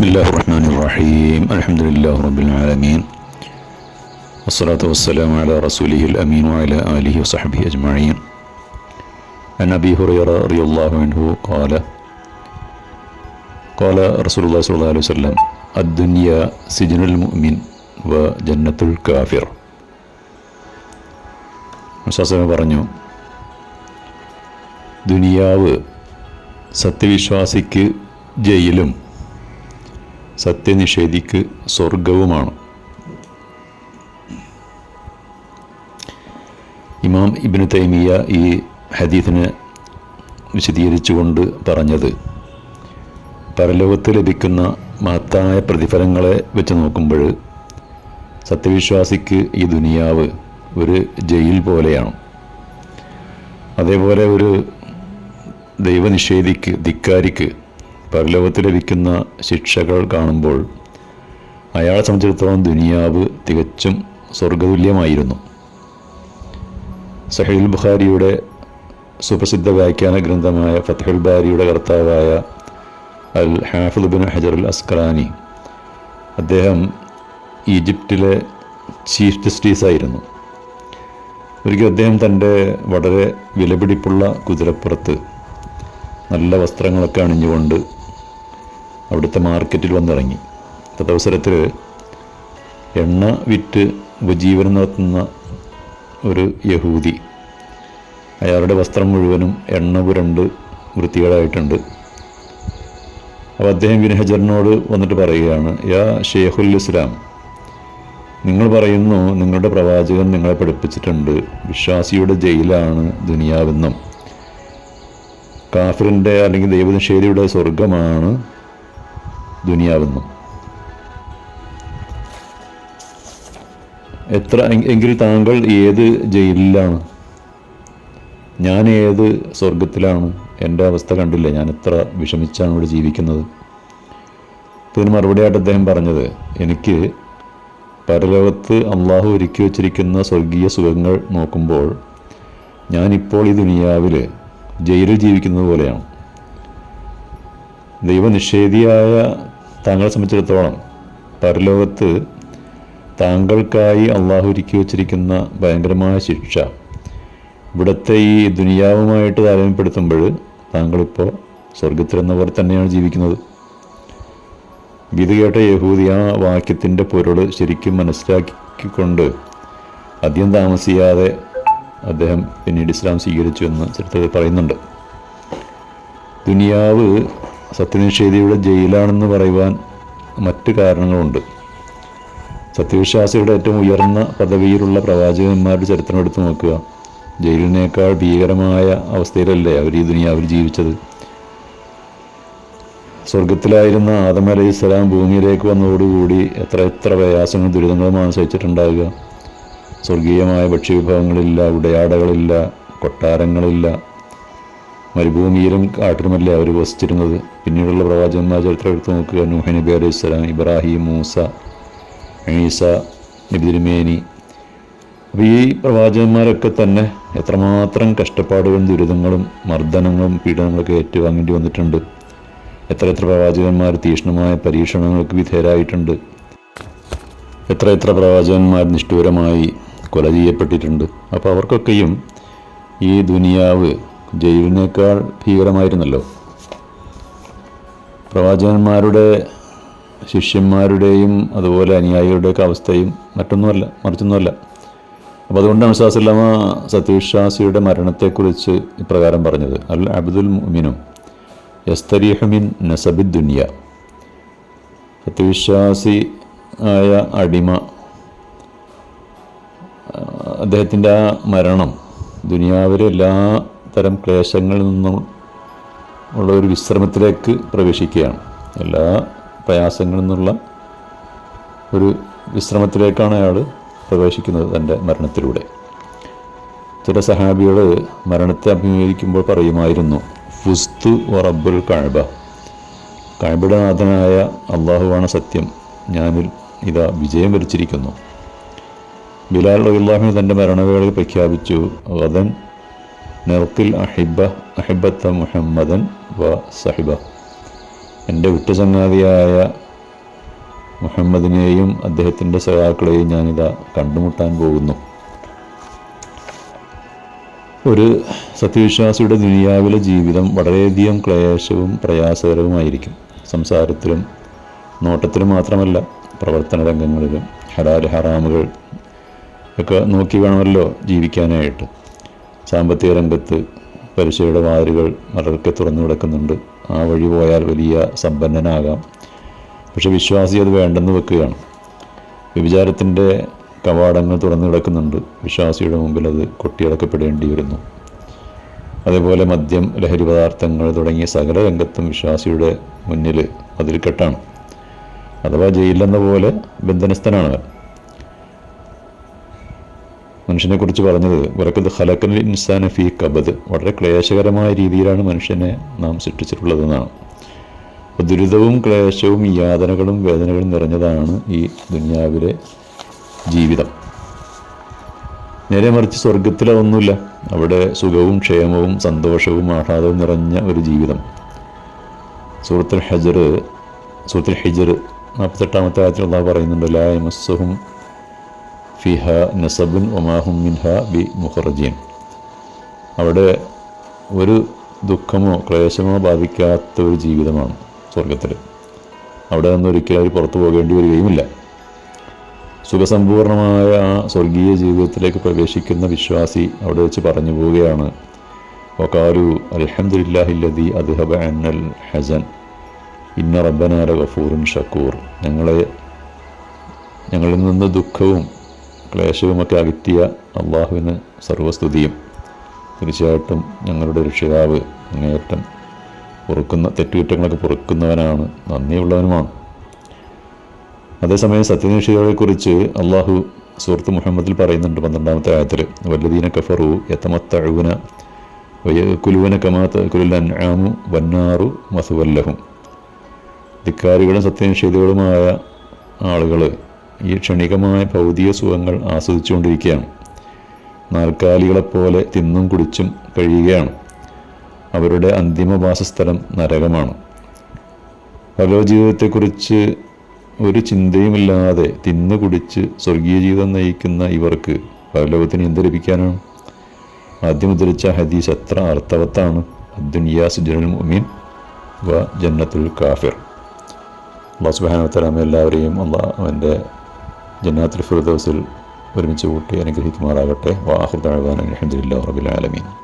بسم الله الرحمن الرحيم الحمد لله رب العالمين والصلاة والسلام على رسوله الأمين وعلى آله وصحبه أجمعين عن أبي هريرة رضي الله عنه قال قال رسول الله صلى الله عليه وسلم الدنيا سجن المؤمن وجنة الكافر മുസാസമ പറഞ്ഞു ദുനിയാവ് സത്യവിശ്വാസിക്ക് ജയിലും സത്യനിഷേധിക്ക് സ്വർഗവുമാണ് ഇമാം ഇബിന് തൈമിയ ഈ ഹദീഫിനെ വിശദീകരിച്ചുകൊണ്ട് പറഞ്ഞത് പരലോകത്ത് ലഭിക്കുന്ന മഹത്തായ പ്രതിഫലങ്ങളെ വെച്ച് നോക്കുമ്പോൾ സത്യവിശ്വാസിക്ക് ഈ ദുനിയാവ് ഒരു ജയിൽ പോലെയാണ്. അതേപോലെ ഒരു ദൈവനിഷേധിക്ക് ധിക്കാരിക്ക് പരലോകത്ത് ലഭിക്കുന്ന ശിക്ഷകൾ കാണുമ്പോൾ അയാളെ സംബന്ധിച്ചിടത്തോളം ദുനിയാവ് തികച്ചും സ്വർഗതുല്യമായിരുന്നു സഹീൽ ബുഖാരിയുടെ സുപ്രസിദ്ധ വ്യാഖ്യാന ഗ്രന്ഥമായ ഫത്തഹുൽ ബാരിയുടെ കർത്താവായ അൽ ഹാഫിദ് ഹജർ അൽ അസ്കറാനി അദ്ദേഹം ഈജിപ്തിലെ ചീഫ് ജസ്റ്റിസ് ആയിരുന്നു. ഒരിക്കൽ അദ്ദേഹം തന്റെ വളരെ വിലപിടിപ്പുള്ള കുതിരപ്പുറത്ത് നല്ല വസ്ത്രങ്ങളൊക്കെ അണിഞ്ഞുകൊണ്ട് അവിടുത്തെ മാർക്കറ്റിൽ വന്നിറങ്ങി. തദവസരത്തിൽ എണ്ണ വിറ്റ് ഉപജീവനം നടത്തുന്ന ഒരു യഹൂദി. അയാളുടെ വസ്ത്രം മുഴുവനും എണ്ണ പുരണ്ട് വൃത്തികേടായിട്ടുണ്ട്. അപ്പോൾ അദ്ദേഹം വിനഹജറിനോട് വന്നിട്ട് പറയുകയാണ് യാ ഷെയ്ഖുൽ ഇസ്ലാം നിങ്ങൾ പറയുന്നു നിങ്ങളുടെ പ്രവാചകൻ നിങ്ങളെ പഠിപ്പിച്ചിട്ടുണ്ട്. വിശ്വാസിയുടെ ജയിലാണ് ദുനിയാവെന്നും. കാഫിറിന്റെ അല്ലെങ്കിൽ ദൈവനിഷേധിയുടെ സ്വർഗമാണ് ദുനിയാവെന്നും. എത്ര എങ്കിൽ താങ്കൾ ഏത് ജയിലിലാണ്? ഞാൻ ഏത് സ്വർഗത്തിലാണ് എന്റെ അവസ്ഥ കണ്ടില്ല? ഞാൻ എത്ര വിഷമിച്ചാണ് ഇവിടെ ജീവിക്കുന്നത്? ഇതിന് മറുപടിയായിട്ട് അദ്ദേഹം പറഞ്ഞത് എനിക്ക് പരലോകത്ത് അള്ളാഹു ഒരുക്കി വച്ചിരിക്കുന്ന സ്വർഗീയ സുഖങ്ങൾ നോക്കുമ്പോൾ ഞാനിപ്പോൾ ഈ ദുനിയാവിൽ ജയിലിൽ ജീവിക്കുന്നത് പോലെയാണ്. ദൈവനിഷേധിയായ താങ്കളെ സംബന്ധിച്ചിടത്തോളം പരലോകത്ത് താങ്കൾക്കായി അള്ളാഹു ഒരുക്കി വച്ചിരിക്കുന്ന ഭയങ്കരമായ ശിക്ഷ. ഇവിടുത്തെ ഈ ദുനിയാവുമായിട്ട് താരതമ്യപ്പെടുത്തുമ്പോൾ താങ്കളിപ്പോൾ സ്വർഗത്തിലെന്ന പോലെ തന്നെയാണ് ജീവിക്കുന്നത്. ഇത് കേട്ട യഹൂദി ആ വാക്യത്തിന്റെ പൊരുൾ ശരിക്കും മനസ്സിലാക്കിക്കൊണ്ട് അധികം താമസിയാതെ അദ്ദേഹം പിന്നീട് ഇസ്ലാം സ്വീകരിച്ചു എന്ന് ചരിത്രത്തിൽ പറയുന്നുണ്ട്. ദുനിയാവ് സത്യനിഷേധിയുടെ ജയിലാണെന്ന് പറയുവാൻ മറ്റ് കാരണങ്ങളുണ്ട്. സത്യവിശ്വാസിയുടെ ഏറ്റവും ഉയർന്ന പദവിയിലുള്ള പ്രവാചകന്മാരുടെ ചരിത്രം എടുത്തു നോക്കുക. ജയിലിനേക്കാൾ ഭീകരമായ അവസ്ഥയിലല്ലേ അവർ ഈ ദുനിയാവിൽ ജീവിച്ചത്. സ്വർഗത്തിലായിരുന്ന ആദം അലൈഹി സ്വലാം ഭൂമിയിലേക്ക് വന്നതോടുകൂടി എത്ര എത്ര പ്രയാസങ്ങളും ദുരിതങ്ങളുമാണ് സഹിച്ചിട്ടുണ്ടാവുക സ്വർഗീയമായ ഭക്ഷ്യവിഭവങ്ങളില്ല ഉടയാടകളില്ല കൊട്ടാരങ്ങളില്ല മരുഭൂമിയിലും കാട്ടിലുമല്ലേ അവർ വസിച്ചിരുന്നത്. പിന്നീടുള്ള പ്രവാചകന്മാർ ചരിത്രം എടുത്ത് നോക്കുക. നൂഹ് നബി അലൈഹി സ്വലാം ഇബ്രാഹിം മൂസ ഈസ നബിതിരുമേനി അപ്പോൾ ഈ പ്രവാചകന്മാരൊക്കെ തന്നെ എത്രമാത്രം കഷ്ടപ്പാടുകളും ദുരിതങ്ങളും മർദ്ദനങ്ങളും പീഡനങ്ങളൊക്കെ ഏറ്റുവാങ്ങേണ്ടി വന്നിട്ടുണ്ട്. എത്ര എത്ര പ്രവാചകന്മാർ തീക്ഷ്ണമായ പരീക്ഷണങ്ങൾക്ക് വിധേയരായിട്ടുണ്ട്. എത്ര എത്ര പ്രവാചകന്മാർ നിഷ്ഠൂരമായി കൊല ചെയ്യപ്പെട്ടിട്ടുണ്ട്. അപ്പോൾ അവർക്കൊക്കെയും ഈ ദുനിയാവ് ജയിലിനേക്കാൾ ഭീകരമായിരുന്നല്ലോ. പ്രവാചകന്മാരുടെ ശിഷ്യന്മാരുടെയും അതുപോലെ അനുയായികളുടെയൊക്കെ അവസ്ഥയും മറ്റൊന്നുമല്ല മറിച്ചൊന്നുമല്ല. അപ്പോൾ അതുകൊണ്ടാണ് വിശ്വാസല്ലാമ സത്യവിശ്വാസിയുടെ മരണത്തെക്കുറിച്ച് ഇപ്രകാരം പറഞ്ഞത്. അൽ അബ്ദുൽ മുമിനു യസ്തരീഹമിൻ നസബിദ് ദുനിയ. സത്യവിശ്വാസി ആയ അടിമ അദ്ദേഹത്തിന്റെ ആ മരണം ദുനിയാവിലെ എല്ലാ തരം ക്ലേശങ്ങളിൽ നിന്നും ഉള്ള ഒരു വിശ്രമത്തിലേക്ക് പ്രവേശിക്കുകയാണ്. എല്ലാ പ്രയാസങ്ങളിൽ നിന്നുള്ള ഒരു വിശ്രമത്തിലേക്കാണ് അയാൾ പ്രവേശിക്കുന്നത് തന്റെ മരണത്തിലൂടെ. ചില സഹാബികൾ മരണത്തെ അഭിമുഖീകരിക്കുമ്പോൾ പറയുമായിരുന്നു ഫുസ്തു റബ്ബുൽ കഴബ കഴബയുടെ നാഥനായ അള്ളാഹുവാണ് സത്യം. ഞാനിൽ ഇതാ വിജയം വരിച്ചിരിക്കുന്നു. ബിലാൽ അള്ളാഹു തന്റെ മരണവേളയിൽ പ്രഖ്യാപിച്ചു ഗദൻ നെർക്കിൽ അഹിബ അഹിബത്ത മുഹമ്മദൻ വ സഹിബ. എന്റെ ഉറ്റസംഗാതിയായ മുഹമ്മദിനെയും അദ്ദേഹത്തിന്റെ സഹാക്കളെയും ഞാനിതാ കണ്ടുമുട്ടാൻ പോകുന്നു. ഒരു സത്യവിശ്വാസിയുടെ ദുനിയാവിലെ ജീവിതം വളരെയധികം ക്ലേശവും പ്രയാസകരവുമായിരിക്കും. സംസാരത്തിലും നോട്ടത്തിലും മാത്രമല്ല പ്രവർത്തന രംഗങ്ങളിലും ഹലാൽ ഹറാമുകൾ ഒക്കെ നോക്കി വേണമല്ലോ ജീവിക്കാനായിട്ട്. സാമ്പത്തിക രംഗത്ത് പലിശയുടെ വാതിലുകൾ മലർക്കെ തുറന്നു കിടക്കുന്നുണ്ട്. ആ വഴി പോയാൽ വലിയ സമ്പന്നനാകാം. പക്ഷെ വിശ്വാസി അത് വേണ്ടെന്ന് വെക്കുകയാണ്. വ്യഭിചാരത്തിന്റെ കവാടങ്ങൾ തുറന്നു കിടക്കുന്നുണ്ട്. വിശ്വാസിയുടെ മുമ്പിൽ അത് കൊട്ടിയടക്കപ്പെടേണ്ടി വരുന്നു അതേപോലെ മദ്യം ലഹരി പദാർത്ഥങ്ങൾ തുടങ്ങിയ സകല രംഗത്തും വിശ്വാസിയുടെ മുന്നിൽ അതിൽക്കെട്ടാണ്. അഥവാ ജയിലെന്ന പോലെ ബന്ധനസ്ഥനാണ് അവൻ മനുഷ്യനെ കുറിച്ച് പറഞ്ഞത് വരക്കത് ഹലക്കൽ ഇൻസാന ഫീ കബദ്. വളരെ ക്ലേശകരമായ രീതിയിലാണ് മനുഷ്യനെ നാം സൃഷ്ടിച്ചിട്ടുള്ളതെന്നാണ്. അപ്പോൾ ദുരിതവും ക്ലേശവും യാതനകളും വേദനകളും നിറഞ്ഞതാണ് ഈ ദുനിയാവിലെ ജീവിതം. നേരെ മറിച്ച് സ്വർഗത്തിലെ ഒന്നുമില്ല. അവിടെ സുഖവും ക്ഷേമവും സന്തോഷവും ആഹ്ലാദവും നിറഞ്ഞ ഒരു ജീവിതം. സൂറത്തുൽ ഹജർ സൂറത്തുൽ ഹിജർ നാൽപ്പത്തെട്ടാമത്തെ ആയത്തിൽ അള്ളാഹ് പറയുന്നുണ്ട് ലാ ഫിഹ നസബുൻ ഒമാഹും മിൻഹ ബി മുഹറജീൻ അവിടെ ഒരു ദുഃഖമോ ക്ലേശമോ ബാധിക്കാത്ത ഒരു ജീവിതമാണ് സ്വർഗത്തിൽ അവിടെ നിന്ന് ഒരിക്കലും അവർ പുറത്തു പോകേണ്ടി വരികയുമില്ല. സുഖസമ്പൂർണമായ ആ സ്വർഗീയ ജീവിതത്തിലേക്ക് പ്രവേശിക്കുന്ന വിശ്വാസി അവിടെ വെച്ച് പറഞ്ഞു പോവുകയാണ്. ഒക്കാരു അലഹമുല്ലാഹില്ലതി അദ്ഹബ അന്നൽ ഹസൻ. ഇന്ന റബ്ബനാല ഗഫൂറുൻ ഷക്കൂർ. ഞങ്ങളെ ഞങ്ങളിൽ നിന്ന് ദുഃഖവും ക്ലേശവുമൊക്കെ അകറ്റിയ അള്ളാഹുവിന് സർവസ്തുതിയും. തീർച്ചയായിട്ടും ഞങ്ങളുടെ രക്ഷിതാവ് അങ്ങേയറ്റം പൊറുക്കുന്ന തെറ്റുകുറ്റങ്ങളൊക്കെ പൊറുക്കുന്നവനാണ് നന്ദിയുള്ളവനുമാണ്. അതേസമയം സത്യനിഷികളെക്കുറിച്ച് അള്ളാഹു സുഹൃത്ത് മുഹമ്മദിൽ പറയുന്നുണ്ട് പന്ത്രണ്ടാമത്തെ ആയത്തിൽ. വല്ലദീന കഫറു യത്തമത്തഴുവന കുലുവന കമാത്ത കുലുൽ അൻആമു വന്നാറു മസുവല്ലഹും. ധിക്കാരികളും സത്യനിഷേധികളുമായ ആളുകൾ ഈ ക്ഷണികമായ ഭൗതിക സുഖങ്ങൾ ആസ്വദിച്ചുകൊണ്ടിരിക്കുകയാണ്. നാൽക്കാലികളെപ്പോലെ തിന്നും കുടിച്ചും കഴിയുകയാണ്. അവരുടെ അന്തിമ വാസസ്ഥലം നരകമാണ്. പരലോകജീവിതത്തെക്കുറിച്ച് ഒരു ചിന്തയുമില്ലാതെ തിന്നു കുടിച്ച് സ്വർഗീയ ജീവിതം നയിക്കുന്ന ഇവർക്ക് പരലോകത്തിന് എന്ത് ലഭിക്കാനാണ്? ആദ്യം ഉദ്ധരിച്ച ഹദീസ് എത്ര അർത്ഥവത്താണ് അദ്ദുനിയാസ് ജനൽ മുമീൻ വ ജന്നത്തുൽ കാഫിർ. അള്ളാഹു സുബാനത്തലാമ എല്ലാവരെയും അള്ളാഹ് അവന്റെ ജന്നാത്തുൽ ഫിർദൗസിൽ ഒരുമിച്ച് കൂട്ടി അനുഗ്രഹിക്കുമാറാകട്ടെ. വാഹുദാൻ അലഹദില്ല ആലമീൻ.